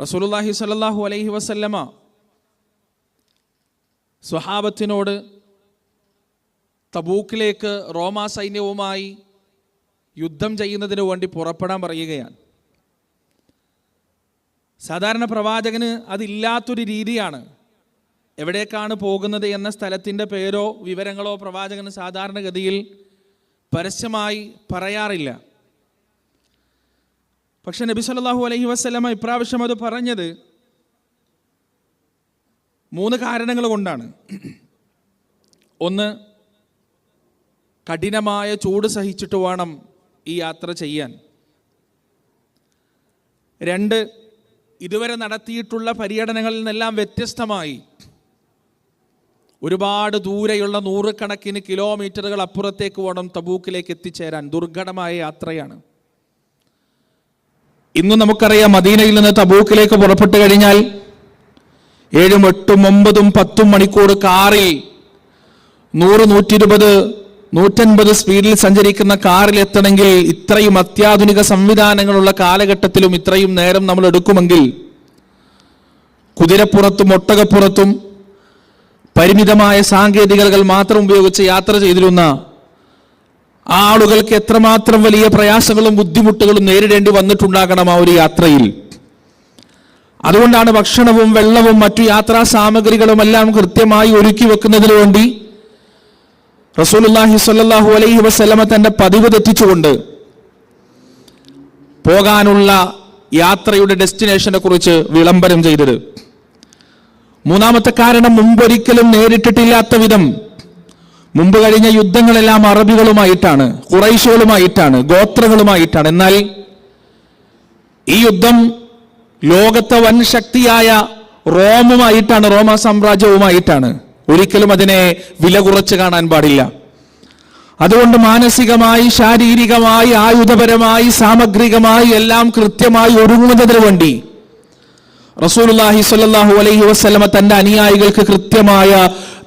റസൂലുള്ളാഹി സ്വല്ലല്ലാഹു അലൈഹി വസല്ലമ സ്വഹാബത്തിനോട് തബൂക്കിലേക്ക് റോമാ സൈന്യവുമായി യുദ്ധം ചെയ്യുന്നതിന് വേണ്ടി പുറപ്പെടാൻ പറയുകയാണ്. സാധാരണ പ്രവാചകന് അതില്ലാത്തൊരു രീതിയാണ് എവിടേക്കാണ് പോകുന്നത് എന്ന സ്ഥലത്തിന്റെ പേരോ വിവരങ്ങളോ പ്രവാചകന് സാധാരണഗതിയിൽ പരസ്യമായി പറയാറില്ല. പക്ഷെ നബി സല്ലാഹു അലൈഹി വസ്ലമ ഇപ്രാവശ്യം അത് പറഞ്ഞത് മൂന്ന് കാരണങ്ങൾ കൊണ്ടാണ്. ഒന്ന് കഠിനമായ ചൂട് സഹിച്ചിട്ട് വേണം ഈ യാത്ര ചെയ്യാൻ. രണ്ട് ഇതുവരെ നടത്തിയിട്ടുള്ള പര്യടനങ്ങളിൽ നിന്നെല്ലാം വ്യത്യസ്തമായി ഒരുപാട് ദൂരെയുള്ള നൂറുകണക്കിന് കിലോമീറ്ററുകൾ അപ്പുറത്തേക്ക് വേണം തബൂക്കിലേക്ക് എത്തിച്ചേരാൻ. ദുർഘടമായ യാത്രയാണ്. ഇന്ന് നമുക്കറിയാം മദീനയിൽ നിന്ന് തബൂക്കിലേക്ക് പുറപ്പെട്ടു കഴിഞ്ഞാൽ ഏഴും എട്ടും ഒമ്പതും പത്തും മണിക്കൂർ കാറിൽ നൂറ് നൂറ്റി ഇരുപത് നൂറ്റൻപത് സ്പീഡിൽ സഞ്ചരിക്കുന്ന കാറിൽ എത്തണമെങ്കിൽ ഇത്രയും അത്യാധുനിക സംവിധാനങ്ങളുള്ള കാലഘട്ടത്തിലും ഇത്രയും നേരം നമ്മൾ എടുക്കുമെങ്കിൽ കുതിരപ്പുറത്തും ഒട്ടകപ്പുറത്തും പരിമിതമായ സാങ്കേതികതകൾ മാത്രം ഉപയോഗിച്ച് യാത്ര ചെയ്തിരുന്ന ആളുകൾക്ക് എത്രമാത്രം വലിയ പ്രയാസങ്ങളും ബുദ്ധിമുട്ടുകളും നേരിടേണ്ടി വന്നിട്ടുണ്ടാകണം ആ ഒരു യാത്രയിൽ? അതുകൊണ്ടാണ് ഭക്ഷണവും വെള്ളവും മറ്റു യാത്രാ സാമഗ്രികളും എല്ലാം കൃത്യമായി ഒരുക്കി വെക്കുന്നതിന് വേണ്ടി റസൂലുള്ളാഹി സ്വല്ലല്ലാഹു അലൈഹി വസ്ലമ തന്റെ പതിവ് തെറ്റിച്ചുകൊണ്ട് പോകാനുള്ള യാത്രയുടെ ഡെസ്റ്റിനേഷനെ കുറിച്ച് വിളംബരം ചെയ്തത്. മൂന്നാമത്തെ കാരണം മുമ്പൊരിക്കലും നേരിട്ടിട്ടില്ലാത്ത വിധം മുമ്പ് കഴിഞ്ഞ യുദ്ധങ്ങളെല്ലാം അറബികളുമായിട്ടാണ് കുറൈശുകളുമായിട്ടാണ് ഗോത്രങ്ങളുമായിട്ടാണ്. എന്നാൽ ഈ യുദ്ധം ലോകത്തെ വൻ ശക്തിയായ റോമുമായിട്ടാണ് റോമ സാമ്രാജ്യവുമായിട്ടാണ്. ഒരിക്കലും അതിനെ വില കുറച്ച് കാണാൻ പാടില്ല. അതുകൊണ്ട് മാനസികമായി ശാരീരികമായി ആയുധപരമായി സാമഗ്രികമായി എല്ലാം കൃത്യമായി ഒരുങ്ങുന്നതിന് വേണ്ടി റസൂലുള്ളാഹി സ്വല്ലല്ലാഹു അലൈഹി വസല്ലമ തന്റെ അനുയായികൾക്ക് കൃത്യമായ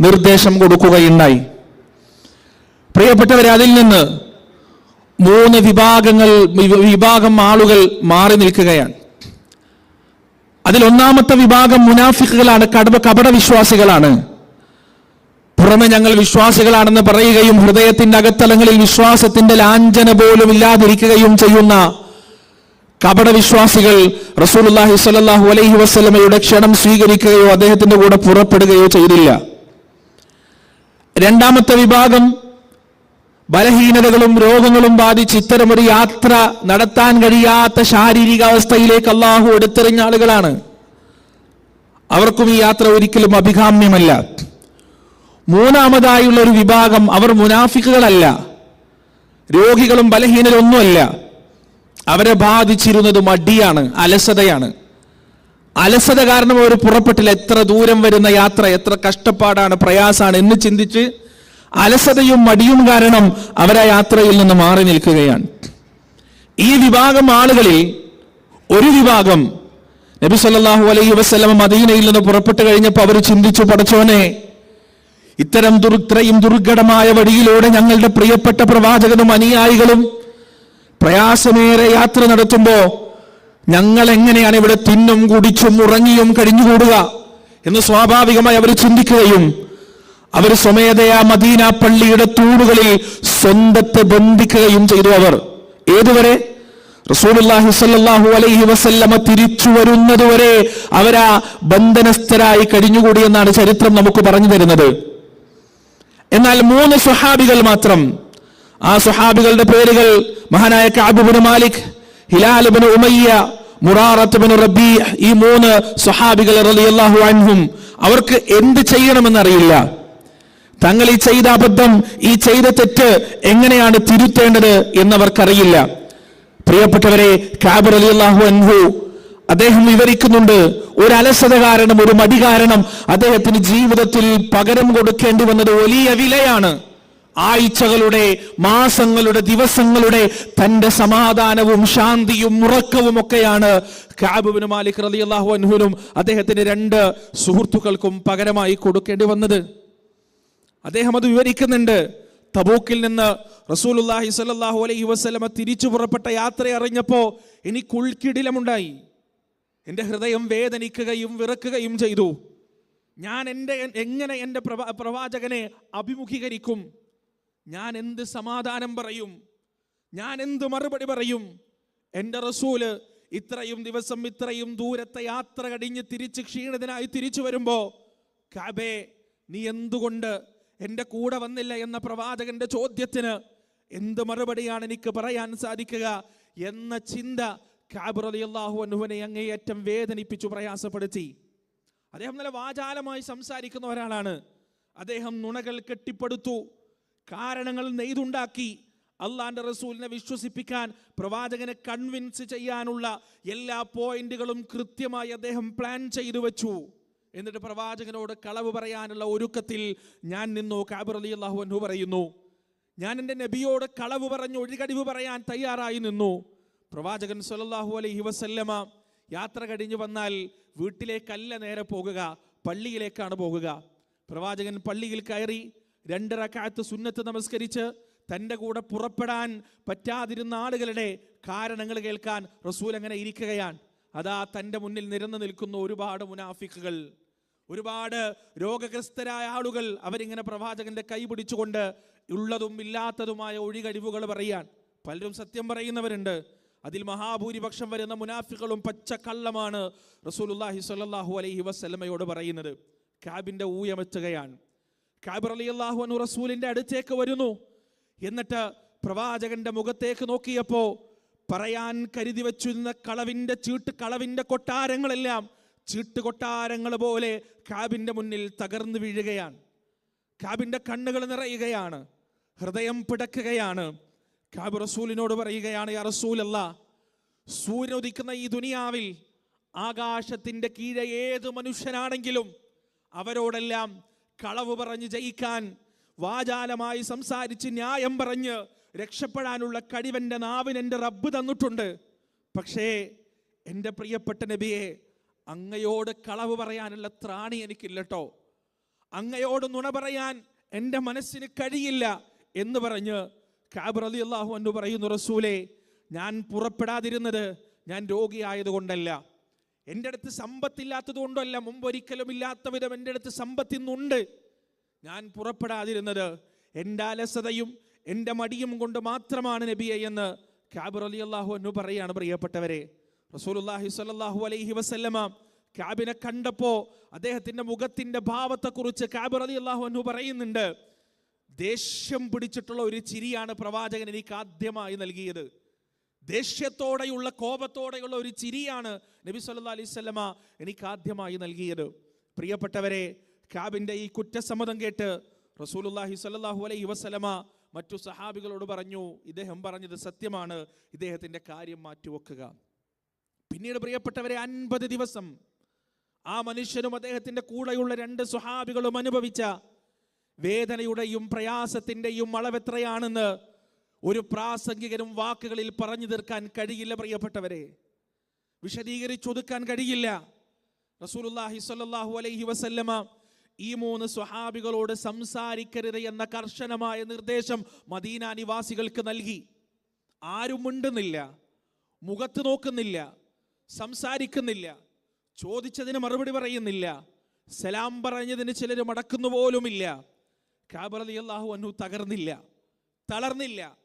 നിർദ്ദേശം കൊടുക്കുകയുണ്ടായി. പ്രിയപ്പെട്ടവരെ അതിൽ നിന്ന് മൂന്ന് വിഭാഗങ്ങൾ വിഭാഗം ആളുകൾ മാറി നിൽക്കുകയാണ്. അതിൽ ഒന്നാമത്തെ വിഭാഗം മുനാഫിക്കുകളാണ് കടവ കപട വിശ്വാസികളാണ്. പുറമെ ഞങ്ങൾ വിശ്വാസികളാണെന്ന് പറയുകയും ഹൃദയത്തിന്റെ അകത്തലങ്ങളിൽ വിശ്വാസത്തിന്റെ ലാഞ്ചന പോലും ഇല്ലാതിരിക്കുകയും ചെയ്യുന്ന കപട വിശ്വാസികൾ റസൂലുള്ളാഹി സ്വല്ലല്ലാഹു അലൈഹി വസ്ലമയുടെ ക്ഷണം സ്വീകരിക്കുകയോ അദ്ദേഹത്തിന്റെ കൂടെ പുറപ്പെടുകയോ ചെയ്തില്ല. രണ്ടാമത്തെ വിഭാഗം ബലഹീനതകളും രോഗങ്ങളും ബാധിച്ച് ഇത്തരമൊരു യാത്ര നടത്താൻ കഴിയാത്ത ശാരീരിക അവസ്ഥയിലേക്ക് അള്ളാഹു എടുത്തെറിഞ്ഞ ആളുകളാണ്. അവർക്കും ഈ യാത്ര ഒരിക്കലും അഭികാമ്യമല്ല. മൂന്നാമതായുള്ള ഒരു വിഭാഗം അവർ മുനാഫിക്കുകളല്ല. രോഗികളും ബലഹീനരൊന്നുമല്ല അവരെ ബാധിച്ചിരുന്നത് മടിയാണ് അലസതയാണ്. അലസത കാരണം അവർ പുറപ്പെട്ടില്ല. എത്ര ദൂരം വരുന്ന യാത്ര എത്ര കഷ്ടപ്പാടാണ് പ്രയാസാണ് എന്ന് ചിന്തിച്ച് അലസതയും മടിയും കാരണം അവരാ യാത്രയിൽ നിന്ന് മാറി നിൽക്കുകയാണ്. ഈ വിഭാഗം ആളുകളിൽ ഒരു വിഭാഗം നബി സല്ലല്ലാഹു അലൈഹി വസ്ലം മദീനയിൽ നിന്ന് പുറപ്പെട്ടു കഴിഞ്ഞപ്പോൾ അവർ ചിന്തിച്ചു പടച്ചോനെ ഇത്തരം ദുർത്രയും ദുർഘടമായ വഴിയിലൂടെ ഞങ്ങളുടെ പ്രിയപ്പെട്ട പ്രവാചകനും അനുയായികളും പ്രയാസമേറെ യാത്ര നടത്തുമ്പോൾ ഞങ്ങൾ എങ്ങനെയാണ് ഇവിടെ തിന്നും കുടിച്ചും ഉറങ്ങിയും കഴിഞ്ഞുകൂടുക? എന്ന് സ്വാഭാവികമായി അവർ ചിന്തിക്കുകയും അവർ സ്വമേധയാ മദീന പള്ളിയുടെ തൂണുകളിൽ സ്വന്തത്തെ ബന്ധിക്കുകയും ചെയ്തു അവർ. ഏതുവരെ? റസൂലുള്ളാഹി സ്വല്ലല്ലാഹു അലൈഹി വസല്ലമ തിരിച്ചു വരുന്നതുവരെ അവരാ ബന്ധനസ്ഥരായി കഴിഞ്ഞുകൂടി എന്നാണ് ചരിത്രം നമുക്ക് പറഞ്ഞു തരുന്നത്. എന്നാൽ മൂന്ന് സ്വഹാബികൾ മാത്രം. ആ സ്വഹാബികളുടെ പേരുകൾ മഹാനായ കാബുബിന് മാലിക് ഹിലാലിബിന് ഉമയ്യ മുറാറത്തുബിന് റബി ഈ മൂന്ന് സ്വഹാബികൾ റളിയല്ലാഹു അൻഹും അവർക്ക് എന്ത് ചെയ്യണമെന്നറിയില്ല. തങ്ങൾ ഈ ചെയ്ത അബദ്ധം ഈ ചെയ്ത തെറ്റ് എങ്ങനെയാണ് തിരുത്തേണ്ടത് എന്നവർക്കറിയില്ല. പ്രിയപ്പെട്ടവരെ കാബർ അള്ളാഹു അൻഹു അദ്ദേഹം വിവരിക്കുന്നുണ്ട് ഒരു അലസത കാരണം ഒരു മടി കാരണം അദ്ദേഹത്തിന് ജീവിതത്തിൽ പകരം കൊടുക്കേണ്ടി വന്നത് വലിയ വിലയാണ്. ആഴ്ചകളുടെ മാസങ്ങളുടെ ദിവസങ്ങളുടെ തന്റെ സമാധാനവും ശാന്തിയും ഉറക്കവും ഒക്കെയാണ് കാബുബിന് മാലിക് റളിയല്ലാഹു അൻഹുനും അദ്ദേഹത്തിന് രണ്ട് സുഹൃത്തുക്കൾക്കും പകരമായി കൊടുക്കേണ്ടി വന്നത്. അദ്ദേഹം അത് വിവരിക്കുന്നുണ്ട്. തബൂക്കിൽ നിന്ന് റസൂലുള്ളാഹി സ്വല്ലല്ലാഹു അലൈഹി വസ്ലമ തിരിച്ചു പുറപ്പെട്ട യാത്ര അറിഞ്ഞപ്പോ എനിക്ക് ഉൾക്കിടിലമുണ്ടായി. എന്റെ ഹൃദയം വേദനിക്കുകയും വിറക്കുകയും ചെയ്തു. ഞാൻ എന്റെ എങ്ങനെ എന്റെ പ്രവാ പ്രവാചകനെ അഭിമുഖീകരിക്കും? ഞാൻ എന്ത് സമാധാനം പറയും? ഞാൻ എന്ത് മറുപടി പറയും? എന്റെ റസൂൽ ഇത്രയും ദിവസം ഇത്രയും ദൂരത്തെ യാത്ര കടിഞ്ഞ് തിരിച്ച് ക്ഷീണിതനായി തിരിച്ചു വരുമ്പോൾ കാബേ നീ എന്തുകൊണ്ട് എന്റെ കൂടെ വന്നില്ല എന്ന പ്രവാചകന്റെ ചോദ്യത്തിന് എന്ത് മറുപടിയാണ് എനിക്ക് പറയാൻ സാധിക്കുക എന്ന ചിന്ത കാബ് റളിയല്ലാഹു അൻഹുവിനെ അങ്ങേയറ്റം വേദനിപ്പിച്ചു പ്രയാസപ്പെടുത്തി. അദ്ദേഹം നല്ല വാചാലമായി സംസാരിക്കുന്ന ഒരാളാണ്. അദ്ദേഹം നുണകൾ കെട്ടിപ്പടുത്തു കാരണങ്ങൾ നെയ്തുണ്ടാക്കി. അള്ളാന്റെ റസൂലിനെ വിശ്വസിപ്പിക്കാൻ പ്രവാചകനെ കൺവിൻസ് ചെയ്യാനുള്ള എല്ലാ പോയിന്റുകളും കൃത്യമായി അദ്ദേഹം പ്ലാൻ ചെയ്തു വെച്ചു. എന്നിട്ട് പ്രവാചകനോട് കളവ് പറയാനുള്ള ഒരുക്കത്തിൽ ഞാൻ നിന്നു. കാബർ അലി അള്ളാഹു അൻഹു പറയുന്നു ഞാൻ എന്റെ നബിയോട് കളവ് പറഞ്ഞ് ഒഴികടിവ് പറയാൻ തയ്യാറായി നിന്നു. പ്രവാചകൻ സല്ലല്ലാഹു അലൈഹി വസല്ലമ യാത്ര കഴിഞ്ഞു വന്നാൽ വീട്ടിലേക്കല്ല നേരെ പോകുക പള്ളിയിലേക്കാണ് പോകുക. പ്രവാചകൻ പള്ളിയിൽ കയറി രണ്ടര കാലത്ത് സുന്നത്ത് നമസ്കരിച്ച് തന്റെ കൂടെ പുറപ്പെടാൻ പറ്റാതിരുന്ന ആളുകളുടെ കാരണങ്ങൾ കേൾക്കാൻ റസൂൽ അങ്ങനെ ഇരിക്കുകയാണ്. അതാ തന്റെ മുന്നിൽ നിരന്നു നിൽക്കുന്ന ഒരുപാട് മുനാഫിക്കുകൾ. ഒരുപാട് രോഗഗ്രസ്തരായ ആളുകൾ അവരിങ്ങനെ പ്രവാചകന്റെ കൈ പിടിച്ചുകൊണ്ട് ഉള്ളതും ഇല്ലാത്തതുമായ ഒഴികഴിവുകൾ പറയാൻ. പലരും സത്യം പറയുന്നവരുണ്ട്. അതിൽ മഹാഭൂരിപക്ഷം വരുന്ന മുനാഫികളും പച്ചക്കള്ളമാണ് റസൂലുല്ലാഹി സ്വല്ലല്ലാഹു അലൈഹി വസ്ലമയോട് പറയുന്നത്. കാബിന്റെ ഊയമെത്തുകയാണ്. കാബിർ അലി അള്ളാഹു അനു റസൂലിന്റെ അടുത്തേക്ക് വരുന്നു. എന്നിട്ട് പ്രവാചകന്റെ മുഖത്തേക്ക് നോക്കിയപ്പോ പറയാൻ കരുതി വെച്ചിരുന്ന കളവിന്റെ ചീട്ട് കളവിന്റെ കൊട്ടാരങ്ങളെല്ലാം ചീട്ട് കൊട്ടാരങ്ങൾ പോലെ കാബിന്റെ മുന്നിൽ തകർന്നു വീഴുകയാണ്. കാബിന്റെ കണ്ണുകൾ നിറയുകയാണ്. ഹൃദയം പിടക്കുകയാണ്. കാബ് റസൂലിനോട് പറയുകയാണ് യാ റസൂലല്ല സൂര്യൻ ഉദിക്കുന്ന ഈ ദുനിയാവിൽ ആകാശത്തിന്റെ കീഴെ ഏത് മനുഷ്യനാണെങ്കിലും അവരോടെല്ലാം കളവ് പറഞ്ഞ് ജയിക്കാൻ വാചാലമായി സംസാരിച്ച് ന്യായം പറഞ്ഞ് രക്ഷപ്പെടാനുള്ള കഴിവെന്റെ നാവിന് എന്റെ റബ്ബ് തന്നിട്ടുണ്ട്. പക്ഷേ എന്റെ പ്രിയപ്പെട്ട നബിയെ അങ്ങയോട് കളവ് പറയാനുള്ള ത്രാണി എനിക്കില്ലട്ടോ. അങ്ങയോട് നുണ പറയാൻ എന്റെ മനസ്സിന് കഴിയില്ല എന്ന് പറഞ്ഞ് കാബ് അലി അള്ളാഹു എന്ന് പറയുന്നു റസൂലെ ഞാൻ പുറപ്പെടാതിരുന്നത് ഞാൻ രോഗിയായതുകൊണ്ടല്ല. എന്റെ അടുത്ത് സമ്പത്തില്ലാത്തത് കൊണ്ടല്ല മുമ്പൊരിക്കലും ഇല്ലാത്ത വിധം എന്റെ അടുത്ത് സമ്പത്തിന്നുണ്ട് ഞാൻ പുറപ്പെടാതിരുന്നത് എന്റെ അലസതയും എന്റെ മടിയും കൊണ്ട് മാത്രമാണ് നബിയെ എന്ന് കാബ് അലി അള്ളാഹു എന്ന് പറയാണ് പ്രിയപ്പെട്ടവരെ. റസൂലുള്ളാഹി സ്വല്ലല്ലാഹു അലൈഹി വസല്ലമ കാബിനെ കണ്ടപ്പോൾ അദ്ദേഹത്തിന്റെ മുഖത്തിന്റെ ഭാവത്തെക്കുറിച്ച് കാബ് അലി അള്ളാഹു അൻഹു പറയുന്നുണ്ട്. ദേഷ്യം പിടിച്ചിട്ടുള്ള ഒരു ചിരിയാണ് പ്രവാചകൻ എനിക്ക് ആദ്യമായി നൽകിയത്. ദേഷ്യത്തോടെയുള്ള കോപത്തോടെയുള്ള ഒരു ചിരിയാണ് നബി സല്ല അലൈഹി സ്വലമ എനിക്ക് ആദ്യമായി നൽകിയത്. പ്രിയപ്പെട്ടവരെ കാബിന്റെ ഈ കുറ്റസമ്മതം കേട്ട് റസൂലുല്ലാഹി സ്വല്ലല്ലാഹു അലൈഹി വസല്ലമ മറ്റു സഹാബികളോട് പറഞ്ഞു ഇദ്ദേഹം പറഞ്ഞത് സത്യമാണ് ഇദ്ദേഹത്തിന്റെ കാര്യം മാറ്റിവെക്കുക. പിന്നീട് പ്രിയപ്പെട്ടവരെ അൻപത് ദിവസം ആ മനുഷ്യനും അദ്ദേഹത്തിന്റെ കൂടെയുള്ള രണ്ട് സ്വഹാബികളും അനുഭവിച്ച വേദനയുടെയും പ്രയാസത്തിന്റെയും അളവെത്രയാണെന്ന് ഒരു പ്രാസംഗികനും വാക്കുകളിൽ പറഞ്ഞു തീർക്കാൻ കഴിയില്ല പ്രിയപ്പെട്ടവരെ. വിശദീകരിച്ചൊതുക്കാൻ കഴിയില്ല. റസൂലുല്ലാഹി സ്വല്ലല്ലാഹു അലൈഹി വസല്ലമ ഈ മൂന്ന് സ്വഹാബികളോട് സംസാരിക്കരുത് എന്ന കർശനമായ നിർദ്ദേശം മദീന നിവാസികൾക്ക് നൽകി. ആരും മിണ്ടുന്നില്ല മുഖത്ത് നോക്കുന്നില്ല. സംസാരിക്കുന്നില്ല. ചോദിച്ചതിന് മറുപടി പറയുന്നില്ല. സലാം പറഞ്ഞതിന് ചിലർ മടക്കുന്നു പോലുമില്ല. കാബറലി അള്ളാഹു അന്നു തകർന്നില്ല. തളർന്നില്ല.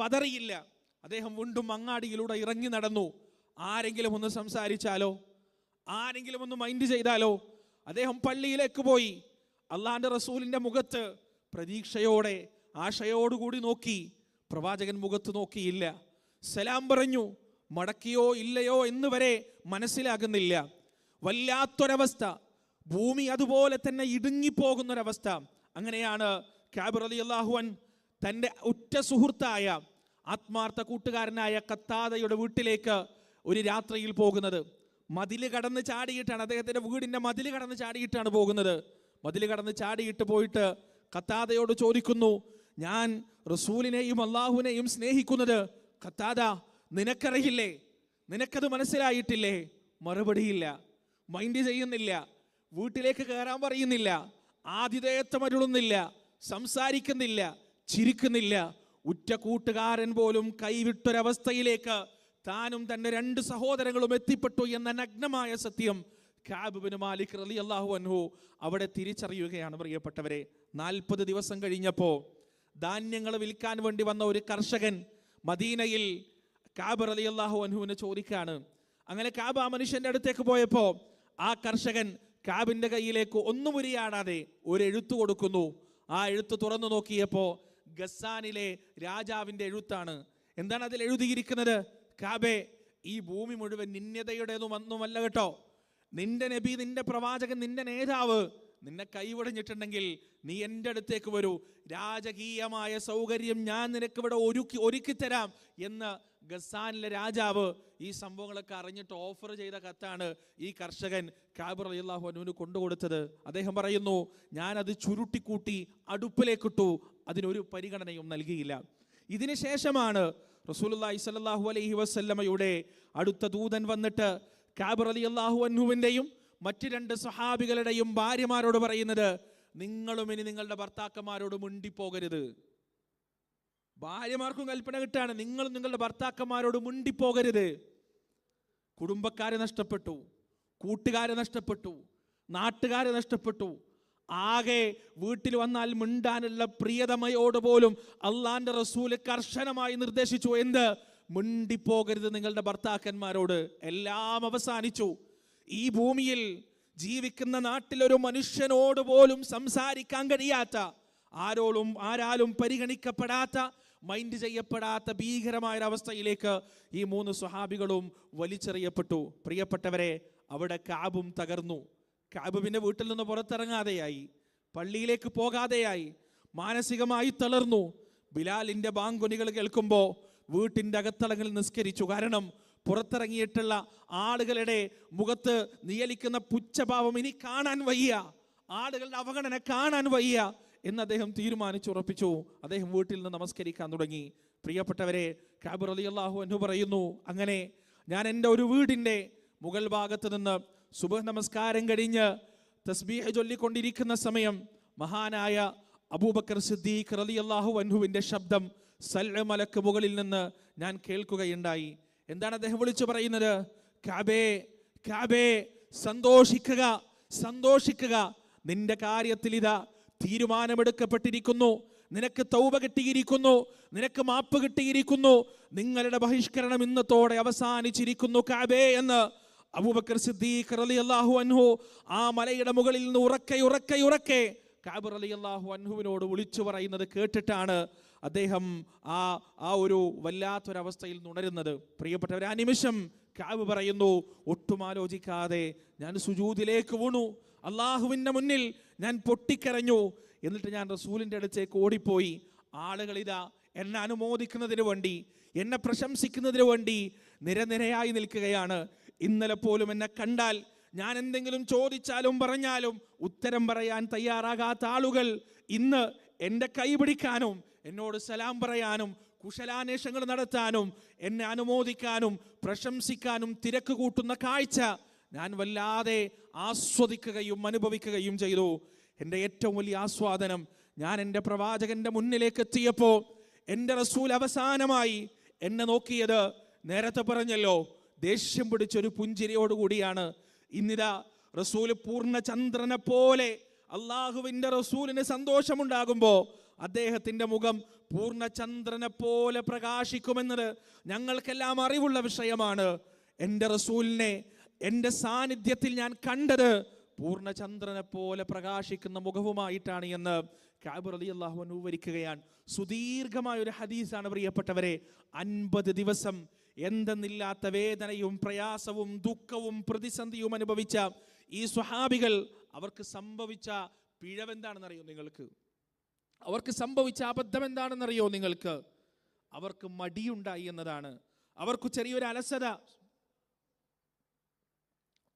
പതറിയില്ല. അദ്ദേഹം വീണ്ടും അങ്ങാടിയിലൂടെ ഇറങ്ങി നടന്നു. ആരെങ്കിലും ഒന്ന് സംസാരിച്ചാലോ? ആരെങ്കിലും ഒന്ന് മൈൻഡ് ചെയ്താലോ? അദ്ദേഹം പള്ളിയിലേക്ക് പോയി. അള്ളാഹാന്റെ റസൂലിന്റെ മുഖത്ത് പ്രതീക്ഷയോടെ ആശയോടുകൂടി നോക്കി. പ്രവാചകൻ മുഖത്ത് നോക്കിയില്ല. സലാം പറഞ്ഞു മടക്കിയോ ഇല്ലയോ എന്ന് വരെ മനസ്സിലാകുന്നില്ല. വല്ലാത്തൊരവസ്ഥ. ഭൂമി അതുപോലെ തന്നെ ഇടുങ്ങിപ്പോകുന്നൊരവസ്ഥ. അങ്ങനെയാണ് ക്യാബർ അലി അള്ളാഹുവൻ തന്റെ ഉറ്റ സുഹൃത്തായ ആത്മാർത്ഥ കൂട്ടുകാരനായ കത്താതയുടെ വീട്ടിലേക്ക് ഒരു രാത്രിയിൽ പോകുന്നത്. മതിൽ കടന്ന് ചാടിയിട്ടാണ് അദ്ദേഹത്തിന്റെ വീടിന്റെ മതിൽ കടന്ന് ചാടിയിട്ടാണ് പോകുന്നത്. മതിൽ കടന്ന് ചാടിയിട്ട് പോയിട്ട് കത്താതയോട് ചോദിക്കുന്നു ഞാൻ റസൂലിനെയും അള്ളാഹുവിനെയും സ്നേഹിക്കുന്നത് കത്താദ നിനക്കറിയില്ലേ? നിനക്കത് മനസ്സിലായിട്ടില്ലേ? മറുപടിയില്ല. മൈൻഡ് ചെയ്യുന്നില്ല. വീട്ടിലേക്ക് കയറാൻ പറയുന്നില്ല. ആതിഥേയത്വം അരുളുന്നില്ല. സംസാരിക്കുന്നില്ല. ചിരിക്കുന്നില്ല. ഉറ്റ കൂട്ടുകാരൻ പോലും കൈവിട്ടൊരവസ്ഥയിലേക്ക് താനും തന്റെ രണ്ട് സഹോദരങ്ങളും എത്തിപ്പെട്ടു എന്ന നഗ്നമായ സത്യം ഖാബുബിന് മാലിക് റലി അള്ളാഹു അൻഹു അവിടെ തിരിച്ചറിയുകയാണ് പ്രിയപ്പെട്ടവരെ. നാൽപ്പത് ദിവസം കഴിഞ്ഞപ്പോൾ ധാന്യങ്ങൾ വിൽക്കാൻ വേണ്ടി വന്ന ഒരു കർഷകൻ മദീനയിൽ കാബ് റലി അള്ളാഹു അൻഹുവിനെ ചോദിക്കുകയാണ് അങ്ങനെ കാബ് ആ മനുഷ്യന്റെ അടുത്തേക്ക് പോയപ്പോൾ ആ കർഷകൻ കാബിന്റെ കയ്യിലേക്ക് ഒന്നും ഉരിയാടാതെ ഒരു എഴുത്ത് കൊടുക്കുന്നു. ആ എഴുത്ത് തുറന്നു നോക്കിയപ്പോൾ ഗസാനിലെ രാജാവിന്റെ എഴുത്താണ്. എന്താണ് അതിൽ എഴുതിയിരിക്കുന്നത്? കാബെ ഈ ഭൂമി മുഴുവൻ നിന്യതയുടേതും വന്നുമല്ല കേട്ടോ. നിന്റെ നബി നിന്റെ പ്രവാചകൻ നിന്റെ നേതാവ് നിന്നെ കൈവടിഞ്ഞിട്ടുണ്ടെങ്കിൽ നീ എന്റെ അടുത്തേക്ക് വരൂ. രാജകീയമായ സൗകര്യം ഞാൻ നിനക്ക് ഇവിടെ ഒരുക്കി ഒരുക്കിത്തരാം എന്ന് ഗസാനിലെ രാജാവ് ഈ സംഭവങ്ങളൊക്കെ അറിഞ്ഞിട്ട് ഓഫർ ചെയ്ത കത്താണ് ഈ കർഷകൻ കാബർ അള്ളാഹു അനുവിന് കൊണ്ടുകൊടുത്തത്. അദ്ദേഹം പറയുന്നു ഞാൻ അത് ചുരുട്ടിക്കൂട്ടി അടുപ്പിലേക്കിട്ടു അതിനൊരു പരിഗണനയും നൽകിയില്ല. ഇതിനു ശേഷമാണ് റസൂലുള്ളാഹി സ്വല്ലല്ലാഹു അലൈഹി വസല്ലമയുടെ അടുത്ത ദൂതൻ വന്നിട്ട് കാബർ അലി അള്ളാഹു അൻഹുവിന്റെയും മറ്റ് രണ്ട് സഹാബികളുടെയും ഭാര്യമാരോട് പറയുന്നത് നിങ്ങളും ഇനി നിങ്ങളുടെ ഭർത്താക്കന്മാരോട് മുണ്ടിപ്പോകരുത്. ഭാര്യമാർക്കും കൽപ്പന കിട്ടാണ്. നിങ്ങളും നിങ്ങളുടെ ഭർത്താക്കന്മാരോട് മുണ്ടിപ്പോകരുത്. കുടുംബക്കാരെ നഷ്ടപ്പെട്ടു. കൂട്ടുകാരെ നഷ്ടപ്പെട്ടു. നാട്ടുകാരെ നഷ്ടപ്പെട്ടു. ആകെ വീട്ടിൽ വന്നാൽ മിണ്ടാനുള്ള പ്രിയതമയോട് പോലും അള്ളാന്റെ റസൂൽ കർശനമായി നിർദ്ദേശിച്ചു. എന്ത്? മിണ്ടിപ്പോകരുത് നിങ്ങളുടെ ഭർത്താക്കന്മാരോട്. എല്ലാം അവസാനിച്ചു. ഈ ഭൂമിയിൽ ജീവിക്കുന്ന നാട്ടിലൊരു മനുഷ്യനോട് പോലും സംസാരിക്കാൻ കഴിയാത്ത ആരോളും ആരാലും പരിഗണിക്കപ്പെടാത്ത മൈൻഡ് ചെയ്യപ്പെടാത്ത ഭീകരമായ അവസ്ഥയിലേക്ക് ഈ മൂന്ന് സ്വഹാബികളും വലിച്ചെറിയപ്പെട്ടു. പ്രിയപ്പെട്ടവരെ അവിടെ കാബും തകർന്നു. കാബ് പിന്നെ വീട്ടിൽ നിന്ന് പുറത്തിറങ്ങാതെയായി. പള്ളിയിലേക്ക് പോകാതെയായി. മാനസികമായി തളർന്നു. ബിലാലിന്റെ ബാങ്കുനികൾ കേൾക്കുമ്പോൾ വീട്ടിന്റെ അകത്തളങ്ങളിൽ നിസ്കരിച്ചു. കാരണം പുറത്തിറങ്ങിയിട്ടുള്ള ആളുകളുടെ മുഖത്ത് നിയലിക്കുന്ന പുച്ഛഭാവം ഇനി കാണാൻ വയ്യ. ആളുകളുടെ അവഗണന കാണാൻ വയ്യ. എന്ന് അദ്ദേഹം തീരുമാനിച്ചുറപ്പിച്ചു. അദ്ദേഹം വീട്ടിൽ നിന്ന് നമസ്കരിക്കാൻ തുടങ്ങി. പ്രിയപ്പെട്ടവരെ കാബിർ അലി അള്ളാഹു എന്ന് പറയുന്നു അങ്ങനെ ഞാൻ എന്റെ ഒരു വീടിന്റെ മുകൾ ഭാഗത്ത് നിന്ന് സുബഹ് നമസ്കാരം കഴിഞ്ഞ് തസ്ബീഹ ചൊല്ലിക്കൊണ്ടിരിക്കുന്ന സമയം മഹാനായ അബൂബക്കർ സിദ്ദീഖ് റലി അള്ളാഹു അൻഹുവിന്റെ ശബ്ദം സല്ല മലക്ക് മുകളിൽ നിന്ന് ഞാൻ കേൾക്കുകയുണ്ടായി. എന്താണ് അദ്ദേഹം വിളിച്ചു പറയുന്നത്? കാബേ കാബേ സന്തോഷിക്കുക സന്തോഷിക്കുക. നിന്റെ കാര്യത്തിൽ ഇതാ തീരുമാനമെടുക്കപ്പെട്ടിരിക്കുന്നു. നിനക്ക് തൗബ കിട്ടിയിരിക്കുന്നു. നിനക്ക് മാപ്പ് കിട്ടിയിരിക്കുന്നു. നിങ്ങളുടെ ബഹിഷ്കരണം ഇന്നത്തോടെ അവസാനിച്ചിരിക്കുന്നു കാബേ എന്ന് അബൂബക്കർ സിദ്ദീഖ് അള്ളാഹു അൻഹു ആ മലയുടെ മുകളിൽ നിന്ന് ഉറക്കെ ഉറക്കെ ഉറക്കെ കാബർ അലി അള്ളാഹു അൻഹുവിനോട് വിളിച്ചു പറയുന്നത് കേട്ടിട്ടാണ് അദ്ദേഹം ആ ആ ഒരു വല്ലാത്തൊരവസ്ഥയിൽ നുണരുന്നത്. പ്രിയപ്പെട്ടവർ ആ നിമിഷം കാബ് പറയുന്നു ഒട്ടും ആലോചിക്കാതെ ഞാൻ സുജൂതിലേക്ക് വീണു. അള്ളാഹുവിന്റെ മുന്നിൽ ഞാൻ പൊട്ടിക്കരഞ്ഞു. എന്നിട്ട് ഞാൻ റസൂലിന്റെ അടുത്തേക്ക് ഓടിപ്പോയി. ആളുകളിതാ എന്നെ അനുമോദിക്കുന്നതിന് വേണ്ടി എന്നെ പ്രശംസിക്കുന്നതിന് വേണ്ടി നിരനിരയായി നിൽക്കുകയാണ്. ഇന്നലെ പോലും എന്നെ കണ്ടാൽ ഞാൻ എന്തെങ്കിലും ചോദിച്ചാലും പറഞ്ഞാലും ഉത്തരം പറയാൻ തയ്യാറാകാത്ത ആളുകൾ ഇന്ന് എന്റെ കൈ പിടിക്കാനും എന്നോട് സലാം പറയാനും കുശലാന്വേഷങ്ങൾ നടത്താനും എന്നെ അനുമോദിക്കാനും പ്രശംസിക്കാനും തിരക്ക് കൂട്ടുന്ന കാഴ്ച ഞാൻ വല്ലാതെ ആസ്വദിക്കുകയും അനുഭവിക്കുകയും ചെയ്തു. എന്റെ ഏറ്റവും വലിയ ആസ്വാദനം ഞാൻ എന്റെ പ്രവാചകന്റെ മുന്നിലേക്ക് എത്തിയപ്പോൾ എന്റെ റസൂൽ അവസാനമായി എന്നെ നോക്കിയത്. നേരത്തെ പറഞ്ഞല്ലോ ദേഷ്യം പിടിച്ചൊരു പുഞ്ചിരിയോടുകൂടിയാണ് ഇന്നിതാ റസൂൽ പൂർണചന്ദ്രനെ പോലെ അള്ളാഹുവിന്റെ റസൂലിന് സന്തോഷമുണ്ടാകുമ്പോൾ അദ്ദേഹത്തിന്റെ മുഖം പൂർണചന്ദ്രനെ പോലെ പ്രകാശിക്കുമെന്നത് ഞങ്ങൾക്കെല്ലാം അറിവുള്ള വിഷയമാണ്. എന്റെ റസൂലിനെ എന്റെ സാന്നിധ്യത്തിൽ ഞാൻ കണ്ടത് പൂർണചന്ദ്രനെ പോലെ പ്രകാശിക്കുന്ന മുഖവുമായിട്ടാണ് എന്ന് കാബർ അലി അള്ളാഹു അനുവരിക്കുകയാണ് സുദീർഘമായ ഒരു ഹദീസാണ് പ്രിയപ്പെട്ടവരെ. അൻപത് ദിവസം എന്തെന്നില്ലാത്ത വേദനയും പ്രയാസവും ദുഃഖവും പ്രതിസന്ധിയും അനുഭവിച്ച ഈ സ്വഹാബികൾ അവർക്ക് സംഭവിച്ച പിഴവെന്താണെന്നറിയോ നിങ്ങൾക്ക്? അവർക്ക് സംഭവിച്ച അബദ്ധം എന്താണെന്നറിയോ നിങ്ങൾക്ക്? അവർക്ക് മടിയുണ്ടായി എന്നതാണ്. അവർക്ക് ചെറിയൊരു അലസത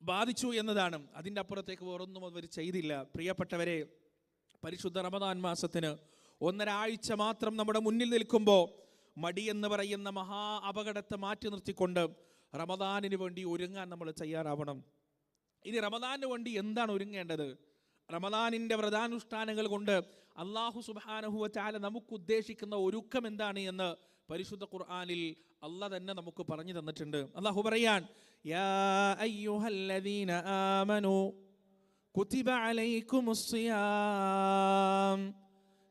ബാധിച്ചു എന്നതാണ്. അതിന്റെ അപ്പുറത്തേക്ക് വേറൊന്നും അവർ ചെയ്തില്ല. പ്രിയപ്പെട്ടവരെ പരിശുദ്ധ റമദാൻ മാസത്തിന് ഒന്നരാഴ്ച മാത്രം നമ്മുടെ മുന്നിൽ നിൽക്കുമ്പോൾ മടി എന്ന് പറയുന്ന മഹാ അപകടത്തെ മാറ്റി നിർത്തിക്കൊണ്ട് റമദാനിന് വേണ്ടി ഒരുങ്ങാൻ നമ്മൾ തയ്യാറാവണം. ഇനി റമദാനിന് വേണ്ടി എന്താണ് ഒരുങ്ങേണ്ടത്? റമദാനിന്റെ വ്രതാനുഷ്ഠാനങ്ങൾ കൊണ്ട് അള്ളാഹു സുബാനഹുവ ചാല നമുക്ക് ഉദ്ദേശിക്കുന്ന ഒരുക്കം എന്താണ് എന്ന് പരിശുദ്ധ ഖുർആനിൽ അല്ല തന്നെ നമുക്ക് പറഞ്ഞു തന്നിട്ടുണ്ട് അള്ളാഹു പറയാൻ യാ അയ്യുഹല്ലദീന ആമനു കുതിബ അലൈക്കുമുസ് സിയാം